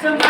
Somebody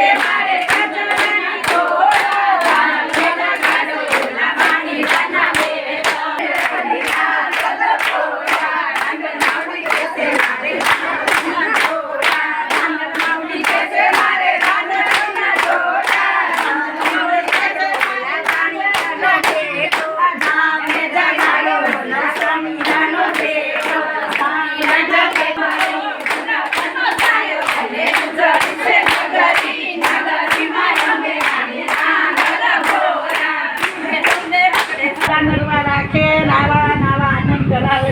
quemaré. નરવા રાખે નાવા નાવા આનંદ કરાવે